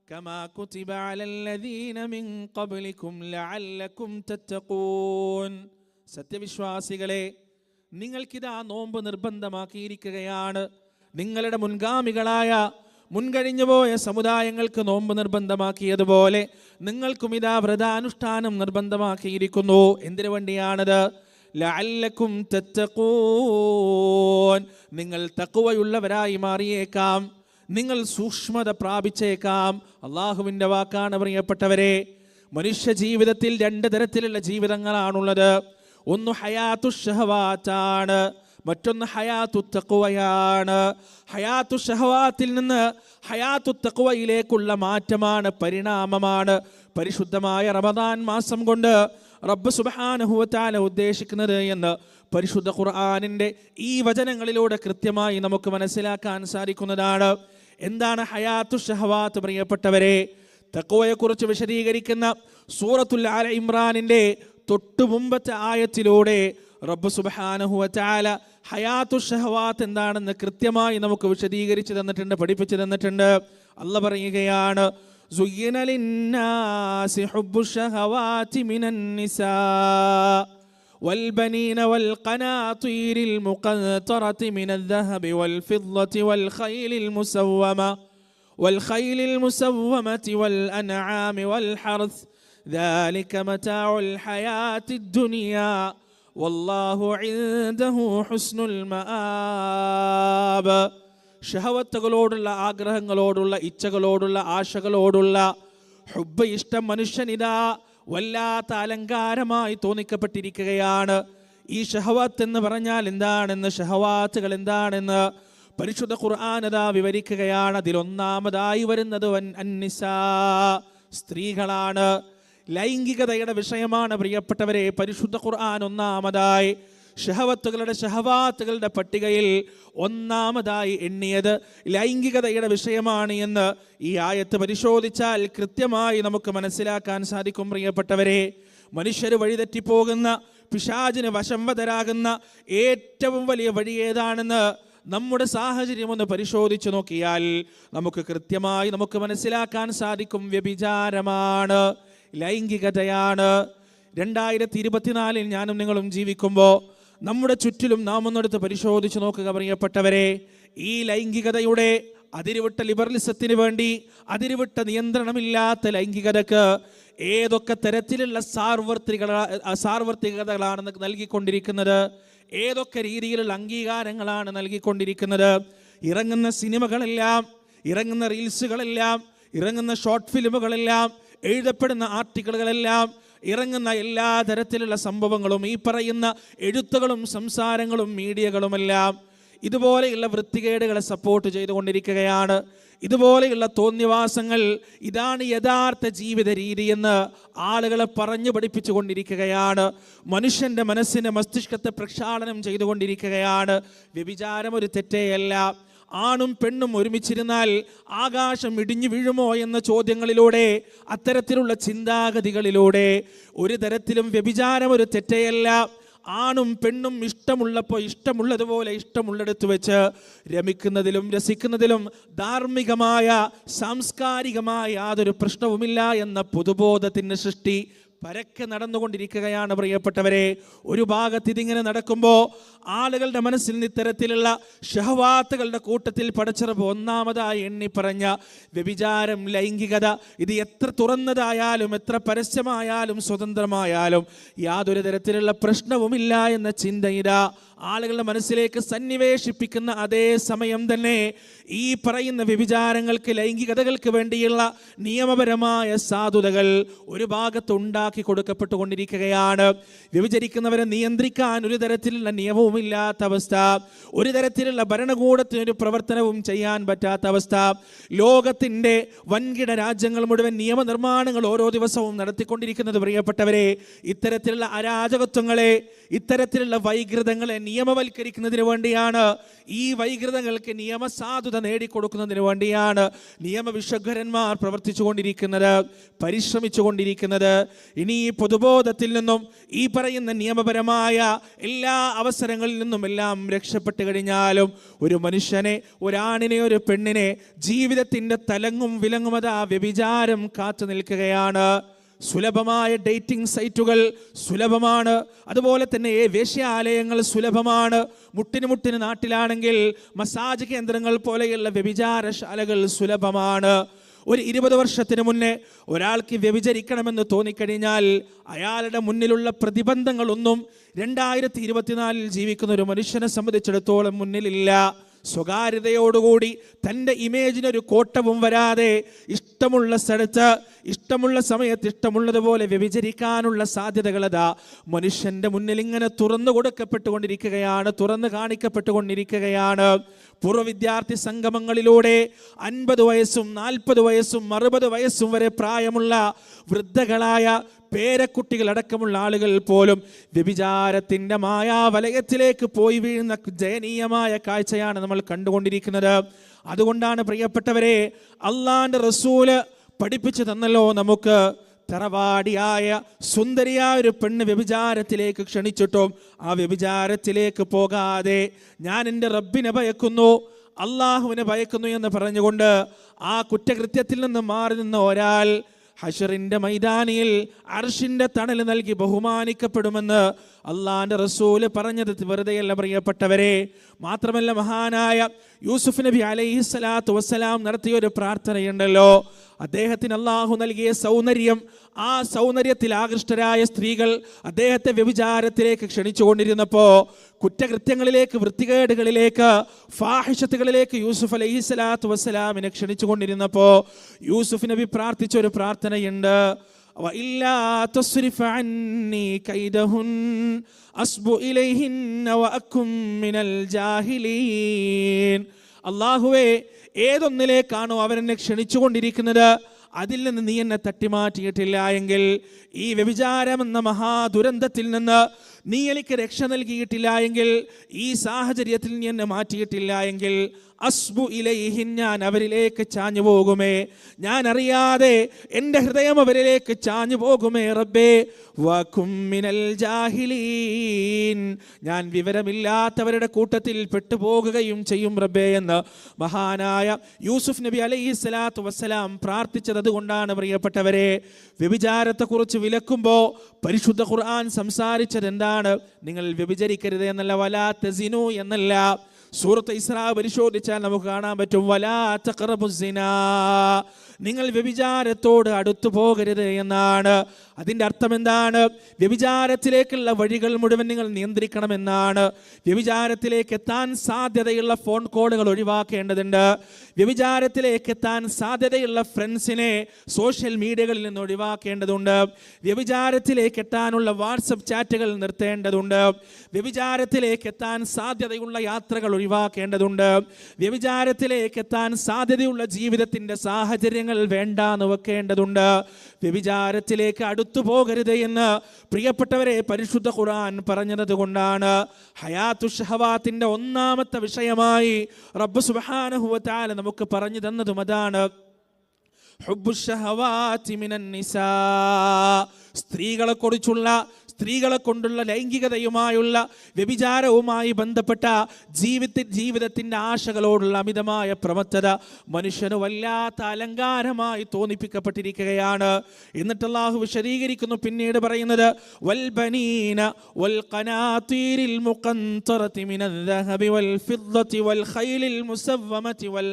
كما كتب على الذين من قبلكم لعلكم تتقون സത്യവിശ്വാസികളെ നിങ്ങൾക്കിതാ നോമ്പ് നിർബന്ധമാക്കിയിരിക്കുകയാണ് നിങ്ങളുടെ മുൻഗാമികളായ മുൻകഴിഞ്ഞുപോയ സമുദായങ്ങൾക്ക് നോമ്പ് നിർബന്ധമാക്കിയതുപോലെ നിങ്ങൾക്കും ഇതാ വ്രതാനുഷ്ഠാനം നിർബന്ധമാക്കിയിരിക്കുന്നു. എന്തിനു വേണ്ടിയാണത്? ലഅല്ലക്കും തത്തഖൂൻ. നിങ്ങൾ തക്കുവയുള്ളവരായി മാറിയേക്കാം. നിങ്ങൾ സൂക്ഷ്മത പ്രാപിച്ചേക്കാം. അള്ളാഹുവിന്റെ വാക്കാണ് പ്രിയപ്പെട്ടവരെ. മനുഷ്യ ജീവിതത്തിൽ രണ്ട് തരത്തിലുള്ള ജീവിതങ്ങളാണുള്ളത്. ഒന്ന് ഹയാത്തു ഷഹവാത്താണ്. മറ്റൊന്ന് ഹയാത്തു തക്കുവയാണ് ഹയാത്തു ഷഹവാത്തിൽ നിന്ന് ഹയാത്തു തക്കുവയിലേക്കുള്ള മാറ്റമാണ് പരിണാമമാണ്. പരിശുദ്ധമായ റമദാൻ മാസം കൊണ്ട് റബ്ബ് സുബാനഹുവത്താല ഉദ്ദേശിക്കുന്നത് എന്ന് പരിശുദ്ധ ഖുർആാനിന്റെ ഈ വചനങ്ങളിലൂടെ കൃത്യമായി നമുക്ക് മനസ്സിലാക്കാൻ സാധിക്കുന്നതാണ്. എന്താണ് ഹയാത്തു ഷഹവാത്ത് പ്രിയപ്പെട്ടവരെ? തക്കുവയെക്കുറിച്ച് വിശദീകരിക്കുന്ന സൂറത്തുൽ ഇമ്രാനിന്റെ തൊട്ടു മുമ്പത്തെ ആയത്തിലൂടെ റബ്ബ് സുബാനഹുവത്താല ഹയാത്തു ഷഹവാത്ത് എന്താണെന്ന് കൃത്യമായി നമുക്ക് വിശദീകരിച്ച് തന്നിട്ടുണ്ട് പഠിപ്പിച്ചു തന്നിട്ടുണ്ട് അല്ല പറയുകയാണ് زين للناس حب الشهوات من النساء والبنين والقناطير المقنطرة من الذهب والفضة والخيل المسومة والخيل المسومة والأنعام والحرث ذلك متاع الحياة الدنيا വല്ലാഹു ഇൻദഹു ഹുസ്നുൽ മആബ്. ഷഹവത്തുകളോടുള്ള ആഗ്രഹങ്ങളോടുള്ള ഇച്ഛകളോടുള്ള ആശകളോടുള്ള ഹുബ് ഇഷ്ടം മനുഷ്യനിതാ വല്ലാത്ത അലങ്കാരമായി തോന്നിക്കപ്പെട്ടിരിക്കുകയാണ്. ഈ ഷഹവത്ത് എന്ന് പറഞ്ഞാൽ എന്താണെന്ന് ഷഹവാത്തുകൾ എന്താണെന്ന് പരിശുദ്ധ ഖുർആാനത വിവരിക്കുകയാണ്. അതിലൊന്നാമതായി വരുന്നത് വൻ അന്നിസ സ്ത്രീകളാണ്. ലൈംഗികതയുടെ വിഷയമാണ് പ്രിയപ്പെട്ടവരെ. പരിശുദ്ധ ഖുർആൻ ഒന്നാമതായി ഷഹവത്തുകളുടെ ഷഹവാത്തുകളുടെ പട്ടികയിൽ ഒന്നാമതായി എണ്ണിയത് ലൈംഗികതയുടെ വിഷയമാണ് എന്ന് ഈ ആയത്ത് പരിശോധിച്ചാൽ കൃത്യമായി നമുക്ക് മനസ്സിലാക്കാൻ സാധിക്കും പ്രിയപ്പെട്ടവരെ. മനുഷ്യർ വഴിതെറ്റിപ്പോകുന്ന പിശാചിന് വശംവതരാകുന്ന ഏറ്റവും വലിയ വഴി ഏതാണെന്ന് നമ്മുടെ സാഹചര്യം ഒന്ന് പരിശോധിച്ചു നോക്കിയാൽ നമുക്ക് കൃത്യമായി നമുക്ക് മനസ്സിലാക്കാൻ സാധിക്കും വ്യഭിചാരമാണ്. ലൈംഗികതയാണ്. രണ്ടായിരത്തി ഇരുപത്തിനാലിൽ ഞാനും നിങ്ങളും ജീവിക്കുമ്പോൾ നമ്മുടെ ചുറ്റിലും നാം ഒന്നെടുത്ത് പരിശോധിച്ച് നോക്കുക പ്രിയപ്പെട്ടവരെ. ഈ ലൈംഗികതയുടെ അതിരുവിട്ട ലിബറലിസത്തിന് വേണ്ടി അതിരുവിട്ട നിയന്ത്രണമില്ലാത്ത ലൈംഗികതക്ക് ഏതൊക്കെ തരത്തിലുള്ള സാർവർത്തിക സാർവർത്തികതകളാണ് നൽകിക്കൊണ്ടിരിക്കുന്നത്? ഏതൊക്കെ രീതിയിലുള്ള അംഗീകാരങ്ങളാണ് നൽകിക്കൊണ്ടിരിക്കുന്നത്? ഇറങ്ങുന്ന സിനിമകളെല്ലാം ഇറങ്ങുന്ന റീൽസുകളെല്ലാം ഇറങ്ങുന്ന ഷോർട്ട് ഫിലിമുകളെല്ലാം എഴുതപ്പെടുന്ന ആർട്ടിക്കിളുകളെല്ലാം ഇറങ്ങുന്ന എല്ലാ തരത്തിലുള്ള സംഭവങ്ങളും ഈ പറയുന്ന എഴുത്തുകളും സംസാരങ്ങളും മീഡിയകളുമെല്ലാം ഇതുപോലെയുള്ള വൃത്തികേടുകളെ സപ്പോർട്ട് ചെയ്തുകൊണ്ടിരിക്കുകയാണ്. ഇതുപോലെയുള്ള തോന്നിവാസങ്ങൾ ഇതാണ് യഥാർത്ഥ ജീവിത രീതി എന്ന് ആളുകളെ പറഞ്ഞു പഠിപ്പിച്ചു കൊണ്ടിരിക്കുകയാണ് മനുഷ്യന്റെ മനസ്സിന്റെ മസ്തിഷ്കത്തെ പ്രക്ഷാളനം ചെയ്തുകൊണ്ടിരിക്കുകയാണ്. വ്യഭിചാരം ഒരു തെറ്റേയല്ല. ആണും പെണ്ണും ഒരുമിച്ചിരുന്നാൽ ആകാശം ഇടിഞ്ഞു വീഴുമോ എന്ന ചോദ്യങ്ങളിലൂടെ അത്തരത്തിലുള്ള ചിന്താഗതികളിലൂടെ ഒരു തരത്തിലും വ്യഭിചാരം ഒരു തെറ്റയല്ല. ആണും പെണ്ണും ഇഷ്ടമുള്ളപ്പോൾ ഇഷ്ടമുള്ളതുപോലെ ഇഷ്ടമുള്ളിടത്ത് വെച്ച് രമിക്കുന്നതിലും രസിക്കുന്നതിലും ധാർമ്മികമായ സാംസ്കാരികമായ യാതൊരു പ്രശ്നവുമില്ല എന്ന പൊതുബോധത്തിന്റെ സൃഷ്ടി പരക്കെ നടന്നുകൊണ്ടിരിക്കുകയാണ് പ്രിയപ്പെട്ടവരെ. ഒരു ഭാഗത്ത് ഇതിങ്ങനെ നടക്കുമ്പോൾ ആളുകളുടെ മനസ്സിൽ നിന്ന് ഇത്തരത്തിലുള്ള ഷഹവാത്തുകളുടെ കൂട്ടത്തിൽ പടച്ചിറപ്പ് ഒന്നാമതായി എണ്ണി പറഞ്ഞ വ്യഭിചാരം ലൈംഗികത ഇത് എത്ര തുറന്നതായാലും എത്ര പരസ്യമായാലും സ്വതന്ത്രമായാലും യാതൊരു തരത്തിലുള്ള പ്രശ്നവുമില്ല എന്ന ചിന്തയിതാ ആളുകളുടെ മനസ്സിലേക്ക് സന്നിവേശിപ്പിക്കുന്ന അതേ സമയം തന്നെ ഈ പറയുന്ന വ്യഭിചാരങ്ങൾക്ക് ലൈംഗികതകൾക്ക് വേണ്ടിയുള്ള നിയമപരമായ സാധുതകൾ ഒരു ഭാഗത്ത് ഉണ്ടാക്കി കൊടുക്കപ്പെട്ടുകൊണ്ടിരിക്കുകയാണ്. വ്യഭിചരിക്കുന്നവരെ നിയന്ത്രിക്കാൻ ഒരു തരത്തിലുള്ള നിയമവുമില്ലാത്ത അവസ്ഥ ഒരു തരത്തിലുള്ള ഭരണകൂടത്തിനൊരു പ്രവർത്തനവും ചെയ്യാൻ പറ്റാത്ത അവസ്ഥ. ലോകത്തിന്റെ വൻകിട രാജ്യങ്ങൾ മുഴുവൻ നിയമനിർമ്മാണങ്ങൾ ഓരോ ദിവസവും നടത്തിക്കൊണ്ടിരിക്കുന്നത് പ്രിയപ്പെട്ടവരെ ഇത്തരത്തിലുള്ള അരാജകത്വങ്ങളെ ഇത്തരത്തിലുള്ള വൈകൃതങ്ങളെ നിയമവൽക്കരിക്കുന്നതിന് വേണ്ടിയാണ്. ഈ വൈകൃതങ്ങൾക്ക് നിയമസാധുത നേടിക്കൊടുക്കുന്നതിന് വേണ്ടിയാണ് നിയമവിഷഗ്രന്മാർ പ്രവർത്തിച്ചു കൊണ്ടിരിക്കുന്നത് പരിശ്രമിച്ചു കൊണ്ടിരിക്കുന്നത് ഇനി ഈ പൊതുബോധത്തിൽ നിന്നും ഈ പറയുന്ന നിയമപരമായ എല്ലാ അവസരങ്ങളിൽ നിന്നും എല്ലാം രക്ഷപ്പെട്ട് കഴിഞ്ഞാലും ഒരു മനുഷ്യനെ ഒരാണിനെ ഒരു പെണ്ണിനെ ജീവിതത്തിന്റെ തലങ്ങും വിലങ്ങുമതാ വ്യഭിചാരം കാത്തു നിൽക്കുകയാണ്. സുലഭമായ ഡേറ്റിംഗ് സൈറ്റുകൾ സുലഭമാണ്. അതുപോലെ തന്നെ വേശ്യാലയങ്ങൾ സുലഭമാണ്. മുട്ടിന് മുട്ടിന് നാട്ടിലാണെങ്കിൽ മസാജ് കേന്ദ്രങ്ങൾ പോലെയുള്ള വ്യഭിചാരശാലകൾ സുലഭമാണ്. ഒരു ഇരുപത് വർഷത്തിന് മുന്നേ ഒരാൾക്ക് വ്യഭിചരിക്കണമെന്ന് തോന്നിക്കഴിഞ്ഞാൽ അയാളുടെ മുന്നിലുള്ള പ്രതിബന്ധങ്ങളൊന്നും രണ്ടായിരത്തി ഇരുപത്തിനാലിൽ ജീവിക്കുന്ന ഒരു മനുഷ്യനെ സംബന്ധിച്ചിടത്തോളം മുന്നിലില്ല. സ്വകാര്യതയോടുകൂടി തന്റെ ഇമേജിനൊരു കോട്ടവും വരാതെ ഇഷ്ടമുള്ള സ്ഥലത്ത് ഇഷ്ടമുള്ള സമയത്ത് ഇഷ്ടമുള്ളതുപോലെ വ്യഭിചരിക്കാനുള്ള സാധ്യതകളതാ. മനുഷ്യന്റെ മുന്നിൽ ഇങ്ങനെ തുറന്നു കൊടുക്കപ്പെട്ടുകൊണ്ടിരിക്കുകയാണ് തുറന്നു കാണിക്കപ്പെട്ടുകൊണ്ടിരിക്കുകയാണ്. പൂർവ വിദ്യാർത്ഥി സംഗമങ്ങളിലൂടെ അൻപത് വയസ്സും നാൽപ്പത് വയസ്സും അറുപത് വയസ്സും വരെ പ്രായമുള്ള വൃദ്ധകളായ പേരക്കുട്ടികളടക്കമുള്ള ആളുകൾ പോലും വ്യഭിചാരത്തിന്റെ മായാവലയത്തിലേക്ക് പോയി വീഴുന്ന ദയനീയമായ കാഴ്ചയാണ് നമ്മൾ കണ്ടുകൊണ്ടിരിക്കുന്നത്. അതുകൊണ്ടാണ് പ്രിയപ്പെട്ടവരെ അള്ളാന്റെ റസൂൽ പഠിപ്പിച്ചു തന്നല്ലോ നമുക്ക്. തറവാടിയായ സുന്ദരിയായ ഒരു പെണ്ണ് വ്യഭിചാരത്തിലേക്ക് ക്ഷണിച്ചിട്ടും ആ വ്യഭിചാരത്തിലേക്ക് പോകാതെ ഞാൻ എന്റെ റബ്ബിനെ ഭയക്കുന്നു അള്ളാഹുവിനെ ഭയക്കുന്നു എന്ന് പറഞ്ഞുകൊണ്ട് ആ കുറ്റകൃത്യത്തിൽ നിന്ന് മാറി നിന്ന ഒരാൾ ഹഷറിന്റെ മൈതാനിയിൽ അർഷിന്റെ തണൽ നൽകി ബഹുമാനിക്കപ്പെടുമെന്ന് അള്ളാന്റെ റസൂൽ പറഞ്ഞത് വെറുതെയല്ല പ്രിയപ്പെട്ടവരെ. മാത്രമല്ല മഹാനായ യൂസുഫ് നബി അലൈഹി സ്വലാത്തു വസ്സലാം നടത്തിയ ഒരു പ്രാർത്ഥനയുണ്ടല്ലോ. അദ്ദേഹത്തിന് അള്ളാഹു നൽകിയ സൗന്ദര്യം ആ സൗന്ദര്യത്തിൽ ആകൃഷ്ടരായ സ്ത്രീകൾ അദ്ദേഹത്തെ വ്യഭിചാരത്തിലേക്ക് ക്ഷണിച്ചുകൊണ്ടിരുന്നപ്പോൾ കുറ്റകൃത്യങ്ങളിലേക്ക് വൃത്തികേടുകളിലേക്ക് ഫാഹിഷത്തുകളിലേക്ക് യൂസുഫ് അലൈഹി സ്വലാത്തു വസ്സലാമിനെ ക്ഷണിച്ചുകൊണ്ടിരുന്നപ്പോൾ യൂസുഫ് നബി പ്രാർത്ഥിച്ച ഒരു പ്രാർത്ഥനയുണ്ട്. وإلا تصرف عني كيدهن أصب إليهن وأكن من الجاهلين അള്ളാഹുവേ ഏതൊന്നിലേക്കാണോ അവരെന്നെ ക്ഷണിച്ചുകൊണ്ടിരിക്കുന്നത് അതിൽ നിന്ന് നീ എന്നെ തട്ടിമാറ്റിയിട്ടില്ല എങ്കിൽ ഈ വ്യഭിചാരം എന്ന മഹാദുരന്തത്തിൽ നിന്ന് നീ എനിക്ക് രക്ഷ നൽകിയിട്ടില്ല എങ്കിൽ ഈ സാഹചര്യത്തിൽ നീ എന്നെ മാറ്റിയിട്ടില്ല എങ്കിൽ അസ്ബു ഇലയിഹിൻ ഞാൻ അവരിലേക്ക് ചാഞ്ഞു പോകുമേ. ഞാൻ അറിയാതെ എന്റെ ഹൃദയം അവരിലേക്ക് ചാഞ്ഞു പോകുമേ റബ്ബേ. വകുമ്മിനൽ ജാഹിലീൻ. ഞാൻ വിവരമില്ലാത്തവരുടെ കൂട്ടത്തിൽ പെട്ടുപോകുകയും ചെയ്യും റബ്ബേ എന്ന് മഹാനായ യൂസുഫ് നബി അലൈഹി സ്വലാത്തു വസ്സലാം പ്രാർത്ഥിച്ചത് അതുകൊണ്ടാണ് പ്രിയപ്പെട്ടവരെ. വ്യഭിചാരത്തെക്കുറിച്ച് വിലക്കുമ്പോൾ പരിശുദ്ധ ഖുർആൻ സംസാരിച്ചത് എന്താണ്? നിങ്ങൾ വ്യഭിചരിക്കരുത് എന്നല്ല വലാ തസിനു എന്നല്ല. സൂറത്ത് ഇസ്രാ പരിശോധിച്ചാൽ നമുക്ക് കാണാൻ പറ്റും വലാ തഖറബുസിന നിങ്ങൾ വ്യഭിചാരത്തോട് അടുത്തു പോകരുത് എന്നാണ്. അതിന്റെ അർത്ഥം എന്താണ്? വ്യഭിചാരത്തിലേക്കുള്ള വഴികൾ മുഴുവൻ നിങ്ങൾ നിയന്ത്രിക്കണമെന്നാണ്. വ്യഭിചാരത്തിലേക്ക് എത്താൻ സാധ്യതയുള്ള ഫോൺ കോളുകൾ ഒഴിവാക്കേണ്ടതുണ്ട്. വ്യഭിചാരത്തിലേക്ക് എത്താൻ സാധ്യതയുള്ള ഫ്രണ്ട്സിനെ സോഷ്യൽ മീഡിയകളിൽ നിന്ന് ഒഴിവാക്കേണ്ടതുണ്ട്. വ്യഭിചാരത്തിലേക്ക് എത്താനുള്ള വാട്സപ്പ് ചാറ്റുകൾ നിർത്തേണ്ടതുണ്ട്. വ്യഭിചാരത്തിലേക്ക് എത്താൻ സാധ്യതയുള്ള യാത്രകൾ ഒഴിവാക്കേണ്ടതുണ്ട്. വ്യഭിചാരത്തിലേക്ക് എത്താൻ സാധ്യതയുള്ള ജീവിതത്തിന്റെ സാഹചര്യങ്ങൾ വേണ്ടാന്ന് വെക്കേണ്ടതുണ്ട്. വ്യഭിചാരത്തിലേക്ക് അടുത്തു പോകരുത് എന്ന് പ്രിയപ്പെട്ടവരെ പരിശുദ്ധ ഖുർആൻ പറഞ്ഞത് കൊണ്ടാണ്. ഹയാത്തു ഷഹവാത്തിന്റെ ഒന്നാമത്തെ വിഷയമായി റബ്ബ് തആല നമുക്ക് പറഞ്ഞു തന്നതും അതാണ്. സ്ത്രീകളെ കുറിച്ചുള്ള സ്ത്രീകളെ കൊണ്ടുള്ള ലൈംഗികതയുമായുള്ള വ്യഭിചാരവുമായി ബന്ധപ്പെട്ട ജീവിത ജീവിതത്തിന്റെ ആശകളോടുള്ള അമിതമായ പ്രമത്തത മനുഷ്യന് വല്ലാത്ത അലങ്കാരമായി തോന്നിപ്പിക്കപ്പെട്ടിരിക്കുകയാണ്. എന്നിട്ട് അള്ളാഹു വിശദീകരിക്കുന്നു പിന്നീട് പറയുന്നത് വൽ ഖനാതീരിൽ മുഖന്തറതി മിനൽ ദഹബി വൽ ഫിദ്ദതി വൽ മുസവ്വമതി വൽ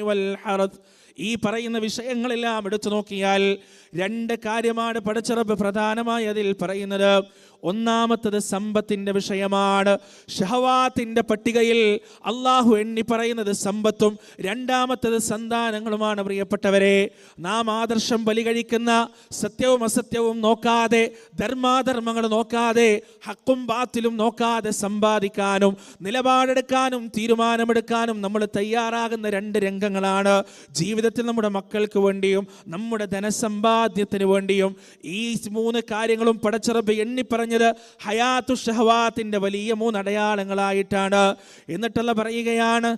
വൽ ഹറദ് ഈ പറയുന്ന വിഷയങ്ങളെല്ലാം എടുത്തു നോക്കിയാൽ രണ്ട് കാര്യമാണ് പടച്ചിറപ്പ് പ്രധാനമായി അതിൽ പറയുന്നത്. ഒന്നാമത്തത് സമ്പത്തിന്റെ വിഷയമാണ്. ഷഹവാത്തിന്റെ പട്ടികയിൽ അള്ളാഹു എണ്ണി പറയുന്നത് സമ്പത്തും രണ്ടാമത്തത് സന്താനങ്ങളുമാണ് പ്രിയപ്പെട്ടവരെ. നാം ആദർശം ബലി കഴിക്കുന്ന സത്യവും അസത്യവും നോക്കാതെ ധർമാധർമ്മങ്ങൾ നോക്കാതെ ഹക്കും ബാത്തിലും നോക്കാതെ സമ്പാദിക്കാനും നിലപാടെടുക്കാനും തീരുമാനമെടുക്കാനും നമ്മൾ തയ്യാറാകുന്ന രണ്ട് രംഗങ്ങളാണ്. ജീവിതത്തിൽ നമ്മുടെ മക്കൾക്ക് വേണ്ടിയും നമ്മുടെ ധനസമ്പാദ്യത്തിന് വേണ്ടിയും ഈ മൂന്ന് കാര്യങ്ങളും പടച്ചിറപ്പ് എണ്ണി പറഞ്ഞ പറഞ്ഞത് ഹയാത്തു ഷഹവാത്തിന്റെ വലിയ മൂന്നടയാളങ്ങളായിട്ടാണ്. എന്നിട്ടല്ല പറയുകയാണ്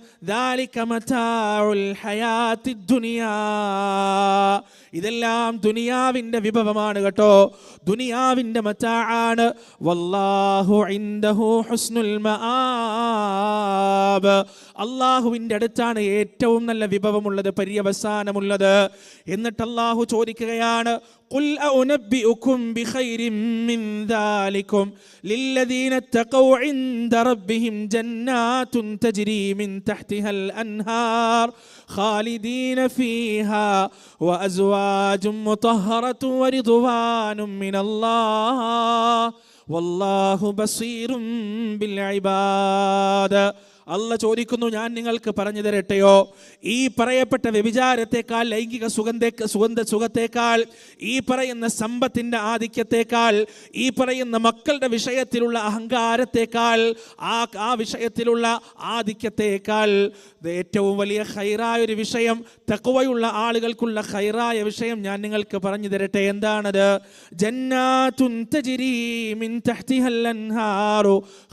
ഇതെല്ലാം ദുനിയാവിന്റെ വിഭവമാണ് കേട്ടോ ദുനിയാവിന്റെ മറ്റാണ് വല്ലാഹു ഇൻദഹു ഹുസ്നുൽ മആബ് അള്ളാഹുവിൻ്റെ അടുത്താണ് ഏറ്റവും നല്ല വിഭവമുള്ളത് പര്യവസാനമുള്ളത് എന്നിട്ട് അള്ളാഹു ചോദിക്കുകയാണ് قل أنبئكم بخير من ذلكم للذين اتقوا عند ربهم جنات تجري من تحتها الأنهار خالدين فيها وأزواج അസ്വാജും മുതഹറത്തും വരിതുവാനും മിനല്ലാഹ്. വല്ലാഹു ബസീറും ബിൽ ഇബാദ. അല്ല ചോദിക്കുന്നു ഞാൻ നിങ്ങൾക്ക് പറഞ്ഞു തരട്ടെയോ? ഈ പറയപ്പെട്ട വ്യഭിചാരത്തെക്കാൾ ലൈംഗിക സുഗന്ധേ സുഗന്ധ സുഖത്തേക്കാൾ ഈ പറയുന്ന സമ്പത്തിന്റെ ആധിക്യത്തെക്കാൾ ഈ പറയുന്ന മക്കളുടെ വിഷയത്തിലുള്ള അഹങ്കാരത്തേക്കാൾ ആ ആ വിഷയത്തിലുള്ള ആധിക്യത്തെക്കാൾ ഏറ്റവും വലിയ ഹൈറായ ഒരു വിഷയം തക്കുവയുള്ള ആളുകൾക്കുള്ള ഹൈറായ വിഷയം ഞാൻ നിങ്ങൾക്ക് പറഞ്ഞു തരട്ടെ. എന്താണത്? തജ്രി മിൻ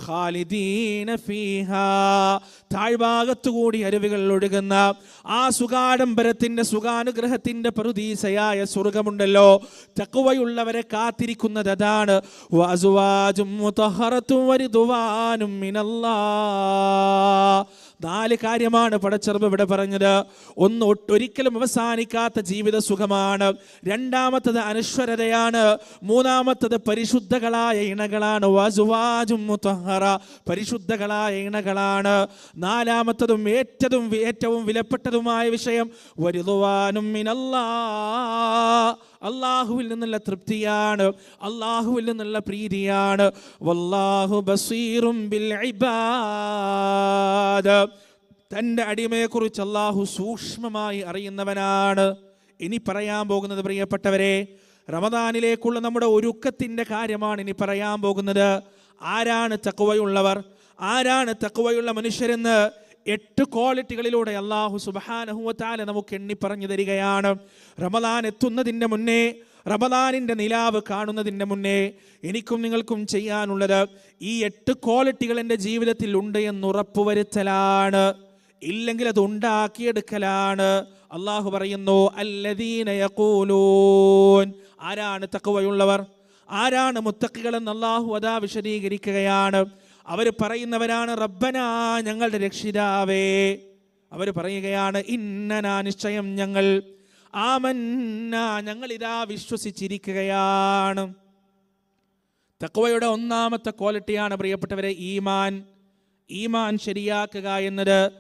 ഖാലിദീന ഫീഹാ. താഴ്ഭാഗത്തുകൂടി അരുവികൾ ഒഴുകുന്ന ആ സുഖാഡംബരത്തിന്റെ സുഖാനുഗ്രഹത്തിന്റെ പ്രതീസയായ സ്വർഗമുണ്ടല്ലോ. തക്കുവയുള്ളവരെ കാത്തിരിക്കുന്നത് അതാണ്. വാസുവാജും മിനല്ലാഹ്. നാല് കാര്യമാണ് പടച്ചെറുമ്പ് ഇവിടെ പറഞ്ഞത്. ഒന്ന് ഒട്ടൊരിക്കലും അവസാനിക്കാത്ത ജീവിത സുഖമാണ്. രണ്ടാമത്തത് അനശ്വരതയാണ്. മൂന്നാമത്തത് പരിശുദ്ധകളായ ഇണകളാണ്. പരിശുദ്ധകളായ ഇണകളാണ്. നാലാമത്തതും ഏറ്റതും ഏറ്റവും വിലപ്പെട്ടതുമായ വിഷയം വരുതുവാനും മിനല്ലാ. അള്ളാഹുവിൽ നിന്നുള്ള തൃപ്തിയാണ് അള്ളാഹുവിൽ നിന്നുള്ള പ്രീതിയാണ്. വല്ലാഹു ബസീറും ബിൽ തന്റെ അടിമയെക്കുറിച്ച് അള്ളാഹു സൂക്ഷ്മമായി അറിയുന്നവനാണ്. ഇനി പറയാൻ പോകുന്നത് പ്രിയപ്പെട്ടവരെ റമദാനിലേക്കുള്ള നമ്മുടെ ഒരുക്കത്തിന്റെ കാര്യമാണ് ഇനി പറയാൻ പോകുന്നത്. ആരാണ് തക്കുവയുള്ളവർ ആരാണ് തക്കുവയുള്ള മനുഷ്യരെന്ന് എട്ട് ക്വാളിറ്റികളിലൂടെ അള്ളാഹു സുബഹാനഹുവത്താല നമുക്ക് എണ്ണി പറഞ്ഞു തരികയാണ്. റമദാൻ എത്തുന്നതിന്റെ മുന്നേ റമദാനിന്റെ നിലാവ് കാണുന്നതിന്റെ മുന്നേ എനിക്കും നിങ്ങൾക്കും ചെയ്യാനുള്ളത് ഈ എട്ട് ക്വാളിറ്റികൾ എന്റെ ജീവിതത്തിൽ ഉണ്ട് എന്ന് ഉറപ്പുവരുത്തലാണ്. ഇല്ലെങ്കിൽ അത് ഉണ്ടാക്കിയെടുക്കലാണ്. അള്ളാഹു പറയുന്നു ആരാണ് തക്കവയുള്ളവർ ആരാണ് മുത്തക്കികളെന്ന് അള്ളാഹു അതാ വിശദീകരിക്കുകയാണ്. അവർ പറയുന്നവരാണ് റബ്ബനാ ഞങ്ങളുടെ രക്ഷിതാവേ. അവർ പറയുകയാണ് ഇന്നനാ നിശ്ചയം ഞങ്ങൾ ആമന്ന ഞങ്ങൾ ഇതാ വിശ്വസിച്ചിരിക്കുകയാണ്. തക്കവയുടെ ഒന്നാമത്തെ ക്വാളിറ്റിയാണ് പ്രിയപ്പെട്ടവരെ ഈമാൻ. ഈമാൻ ശരിയാക്കുക എന്നത്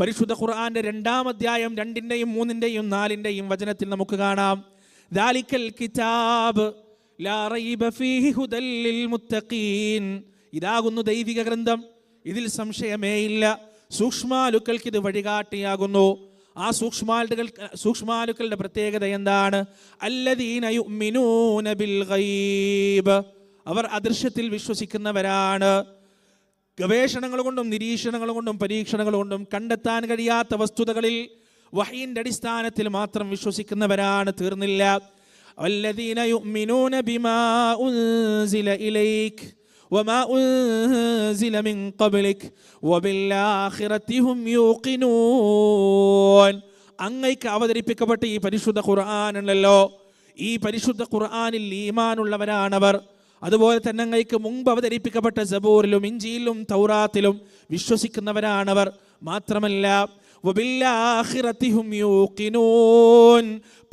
പരിശുദ്ധ ഖുർആന്റെ രണ്ടാം അധ്യായം രണ്ടിന്റെയും മൂന്നിന്റെയും നാലിന്റെയും വചനത്തിൽ നമുക്ക് കാണാം. ദാലിക്കൽ കിതാബ് ലാ റൈബ ഫീഹി ഹുദൽ ലിൽ മുത്തഖീൻ. ഇതാകുന്നു ദൈവിക ഗ്രന്ഥം. ഇതിൽ സംശയമേ ഇല്ല. സൂക്ഷ്മാലുക്കൾക്ക് ഇത് വഴികാട്ടിയാകുന്നു. ആ സൂക്ഷ്മാലുകൾ സൂക്ഷ്മാലുക്കളുടെ പ്രത്യേകത എന്താണ്? ഗൈബ്. അവർ അദൃശ്യത്തിൽ വിശ്വസിക്കുന്നവരാണ്. ഗവേഷണങ്ങൾ കൊണ്ടും നിരീക്ഷണങ്ങൾ കൊണ്ടും പരീക്ഷണങ്ങൾ കൊണ്ടും കണ്ടെത്താൻ കഴിയാത്ത വസ്തുതകളിൽ വഹീന്റെ അടിസ്ഥാനത്തിൽ മാത്രം വിശ്വസിക്കുന്നവരാണ് തീർന്നില്ല. والذين يؤمنون بما أنزل إليك وما أنزل من قبلك وبالآخرة هم يوقنون അങ്ങയ്ക്ക് അവതരിപ്പിക്കപ്പെട്ട ഈ പരിശുദ്ധ ഖുർആൻ ഉണ്ടല്ലോ ഈ പരിശുദ്ധ ഖുർആനിൽ ഈമാനുള്ളവരാണവർ അതുപോലെ തന്നെ അങ്ങയ്ക്ക് മുമ്പ് അവതരിപ്പിക്കപ്പെട്ട സബൂറിലും ഇഞ്ചിയിലും തൗറാത്തിലും വിശ്വസിക്കുന്നവരാണവർ മാത്രമല്ല വബില്ലാഖിറത്തിഹും യൂഖിനൂൻ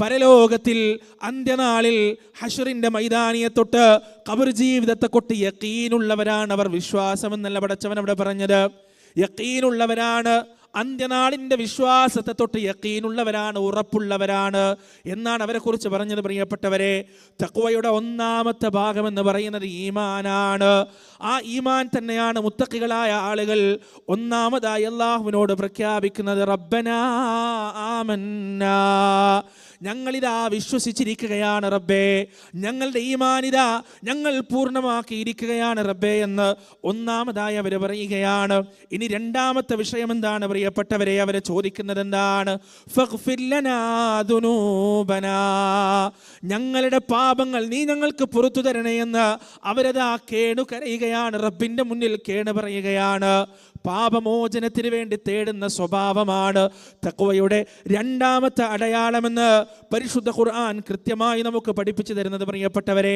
പരലോകത്തിൽ അന്ത്യനാളിൽ ഹഷറിന്റെ മൈതാനിയെ തൊട്ട് കബർ ജീവിതത്തെ കൊട്ട് യക്കീനുള്ളവരാണ് അവർ. വിശ്വാസം എന്നല്ല പടച്ചവൻ അവിടെ പറഞ്ഞത്. യക്കീനുള്ളവരാണ് അന്ത്യനാളിന്റെ വിശ്വാസത്തെ തൊട്ട് യക്കീനുള്ളവരാണ് ഉറപ്പുള്ളവരാണ് എന്നാണ് അവരെ കുറിച്ച് പറഞ്ഞത് പ്രിയപ്പെട്ടവരെ. തക്വയുടെ ഒന്നാമത്തെ ഭാഗം എന്ന് പറയുന്നത് ഈമാനാണ്. ആ ഈമാൻ തന്നെയാണ് മുത്തക്കികളായ ആളുകൾ ഒന്നാമതായി അള്ളാഹുവിനോട് പ്രഖ്യാപിക്കുന്നത് റബ്ബനാ ആമന്നാ. ഞങ്ങളിതാ വിശ്വസിച്ചിരിക്കുകയാണ് റബ്ബേ. ഞങ്ങളുടെ ഈമാനിത ഞങ്ങൾ പൂർണമാക്കിയിരിക്കുകയാണ് റബ്ബേ എന്ന് ഒന്നാമതായി അവർ പറയുകയാണ്. ഇനി രണ്ടാമത്തെ വിഷയം എന്താണ് പ്രിയപ്പെട്ടവരെ? അവരെ ചോദിക്കുന്നത് എന്താണ്? ഞങ്ങളുടെ പാപങ്ങൾ നീ ഞങ്ങൾക്ക് പുറത്തു തരണേ എന്ന് അവരതാ കേണു കരയുകയാണ് റബ്ബിന്റെ മുന്നിൽ കേണു പറയുകയാണ്. പാപമോചനത്തിന് വേണ്ടി തേടുന്ന സ്വഭാവമാണ് തക്കുവയുടെ രണ്ടാമത്തെ അടയാളമെന്ന് പരിശുദ്ധ ഖുർആൻ കൃത്യമായി നമുക്ക് പഠിപ്പിച്ചു തരുന്നത് പ്രിയപ്പെട്ടവരെ.